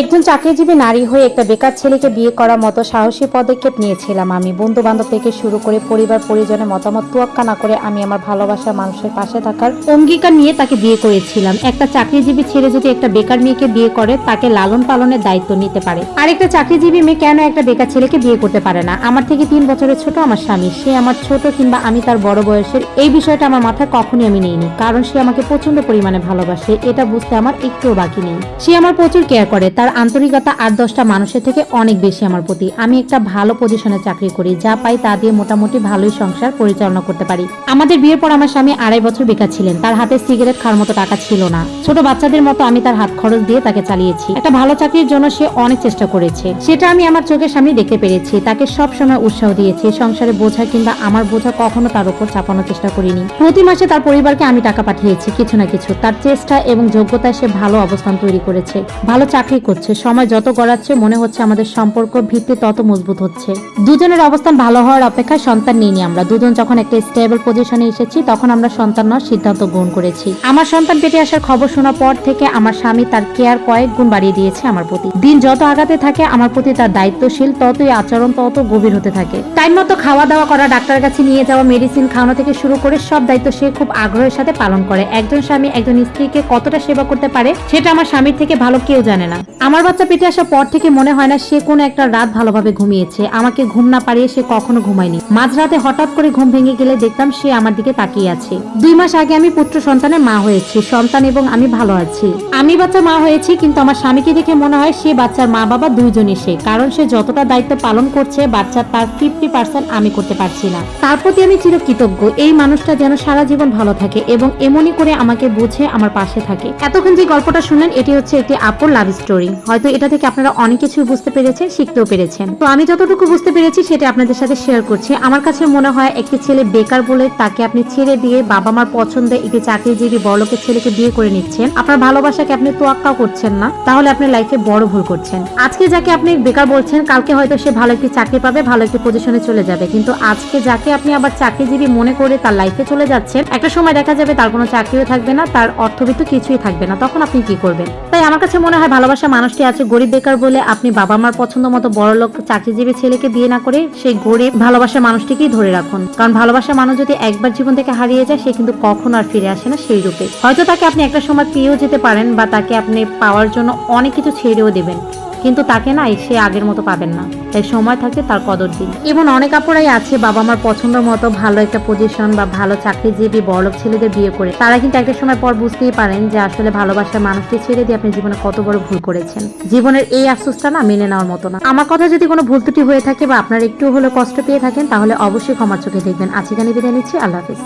একজন চাকরিজীবী নারী হয়ে একটা বেকার ছেলেকে বিয়ে করার মতো সাহসী পদক্ষেপ নিয়েছিলাম আমি। বন্ধু বান্ধব থেকে শুরু করে পরিবার পরিজনের মতামত তুয়াক্কা না করে আমি আমার ভালোবাসার মানুষের পাশে থাকার অঙ্গীকার নিয়ে তাকে বিয়ে করেছিলাম। একটা চাকরিজীবী ছেলে যদি একটা বেকার মেয়েকে বিয়ে করে, তাকে লালন পালনের দায়িত্ব নিতে পারে। আর একটা চাকরিজীবী মেয়ে কেন একটা বেকার ছেলেকে বিয়ে করতে পারে না? আমার থেকে তিন বছরের ছোট আমার স্বামী। সে আমার ছোট কিংবা আমি তার বড় বয়সের, এই বিষয়টা আমার মাথায় কখনই আমি নিইনি, কারণ সে আমাকে প্রচণ্ড পরিমাণে ভালোবাসে। এটা বুঝতে আমার একটুও বাকি নেই। সে আমার প্রচুর কেয়ার করে। তার আন্তরিকতা আট দশটা মানুষের থেকে অনেক বেশি আমার প্রতি। আমি একটা ভালো পজিশনে চাকরি করি, যা পাই তা দিয়ে মোটামুটি ভালোই সংসার পরিচালনা করতে পারি। আমাদের বিয়ের পর আমার স্বামী আড়াই বছর বেকার ছিলেন। তার হাতে সিগারেট খাওয়ার মতো টাকা ছিল না। ছোট বাচ্চাদের মতো আমি তার হাত খরচ দিয়ে তাকে চালিয়েছি। একটা ভালো চাকরির জন্য সে অনেক চেষ্টা করেছে। সেটা আমি আমার চোখের সামনে দেখতে পেরেছি। তাকে সব সময় উৎসাহ দিয়েছি। সংসারে বোঝা কিংবা আমার বোঝা কখনো তার উপর চাপানোর চেষ্টা করিনি। প্রতি মাসে তার পরিবারকে আমি টাকা পাঠিয়েছি, কিছু না কিছু। তার চেষ্টা এবং যোগ্যতায় সে ভালো অবস্থান তৈরি করেছে। ভালো চাকরি করছে সময় যত গড়াচ্ছে, মনে হচ্ছে আমাদের সম্পর্ক ভিত্তি তত মজবুত হচ্ছে। দুজনের অবস্থান ভালো হওয়ার অপেক্ষায় সন্তান নিইনি আমরা। দুজন যখন একটা স্টেবল পজিশনে এসেছি, তখন আমরা সন্তান নেওয়ার সিদ্ধান্ত গ্রহণ করেছি। আমার সন্তান পেটে আসার খবর শোনার পর থেকে আমার স্বামী তার কেয়ার কয়েক গুণ বাড়িয়ে দিয়েছে আমার প্রতি। দিন যত আগাতে থাকে, আমার প্রতি তার দায়িত্বশীল, ততই আচরণ তত গভীর হতে থাকে। টাইম মতো খাওয়া দাওয়া করা ডাক্তার কাছে নিয়ে যাওয়া মেডিসিন খাওয়ানো থেকে শুরু করে সব দায়িত্ব সে খুব আগ্রহের সাথে পালন করে। একজন স্বামী একজন স্ত্রীকে কতটা সেবা করতে পারে, সেটা আমার স্বামীর থেকে ভালো কেউ জানে না। আমার বাচ্চা পেটে আসার পর থেকে মনে হয় না সে কোনো একটা রাত ভালোভাবে ঘুমিয়েছে। আমাকে ঘুম না পারিয়ে সে কখনো ঘুমায়নি। মাঝরাতে হঠাৎ করে ঘুম ভেঙে গেলে দেখতাম সে আমার দিকে তাকিয়ে আছে। দুই মাস আগে আমি পুত্র সন্তানের মা হয়েছি, সন্তান এবং আমি ভালো আছি। আমি বাচ্চা মা হয়েছি, কিন্তু আমার স্বামীকে দেখে মনে হয় সে বাচ্চার মা বাবা দুইজনই সে, কারণ সে যতটা দায়িত্ব পালন করছে বাচ্চার তার ফিফটি পার্সেন্ট আমি করতে পারছি না। তার প্রতি আমি চিরকৃতজ্ঞ, এই মানুষটা যেন সারা জীবন ভালো থাকে এবং এমনই করে আমাকে বুঝে আমার পাশে থাকে। এতক্ষণ যে গল্পটা শুনলেন, এটি হচ্ছে একটি আপুর লাভ স্টোরি হয়তো এটা থেকে আপনারা অনেক কিছু বুঝতে পেরেছেন, শিখতেও পেরেছেন। তো আমি যতটুকু বুঝতে পেরেছি সেটা আপনাদের সাথে শেয়ার করছি। আমার কাছে মনে হয় একটি ছেলে বেকার বলে তাকে আপনি ছেড়ে দিয়ে বাবা মার পছন্দে একটি চাকরিজীবী বড়লোকের ছেলেকে বিয়ে করে নিচ্ছেন। আপনার ভালোবাসাকে আপনি তোয়াক্কাও করছেন না, তাহলে আপনি লাইফে বড় ভুল করছেন। আজকে যাকে আপনি বেকার বলছেন, কালকে হয়তো সে ভালো একটি চাকরি পাবে, ভালো একটি পজিশনে চলে যাবে। কিন্তু আজকে যাকে আপনি আবার চাকরিজীবী মনে করে তার লাইফে চলে যাচ্ছেন, একটা সময় দেখা যাবে তার কোনো চাকরিও থাকবে না, তার অর্থবিত্ত কিছুই থাকবে না। তখন আপনি কি করবেন? তাই আমার কাছে মনে হয় ভালোবাসা মানুষটি আছে, গরিব বেকার বলে আপনি বাবা মার পছন্দ মতো বড় লোক চাকরিজীবী ছেলেকে বিয়ে না করে সেই গরিব ভালোবাসার মানুষটিকেই ধরে রাখুন। কারণ ভালোবাসা মানুষ যদি একবার জীবন থেকে হারিয়ে যায়, সে কিন্তু কখনো আর ফিরে আসে না সেই রূপে। হয়তো তাকে আপনি একটা সময় পেয়েও যেতে পারেন বা তাকে আপনি পাওয়ার জন্য অনেক কিছু ছেড়েও দেবেন। কিন্তু তাকে না সে আগের মতো পাবেন না। তাই সময় থাকতে তার কদর দিন। এবং অনেক আপুরাই আছে, বাবা মার পছন্দ মতো ভালো একটা পজিশন বা ভালো চাকরিজীবী বড়লোক ছেলেদের বিয়ে করে। তারা কিন্তু একটা সময় পর বুঝতেই পারেন যে আসলে ভালোবাসার মানুষটি ছেড়ে দিয়ে আপনি জীবনে কত বড় ভুল করেছেন। জীবনের এই আফসোসটা না মেনে নেওয়ার মতো না। আমার কথা যদি কোনো ভুল ত্রুটি হয়ে থাকে বা আপনার একটু হলেও কষ্ট পেয়ে থাকেন, তাহলে অবশ্যই ক্ষমার চোখে দেখবেন। আজকে বিদায় নিচ্ছি। আল্লাহ হাফিজ।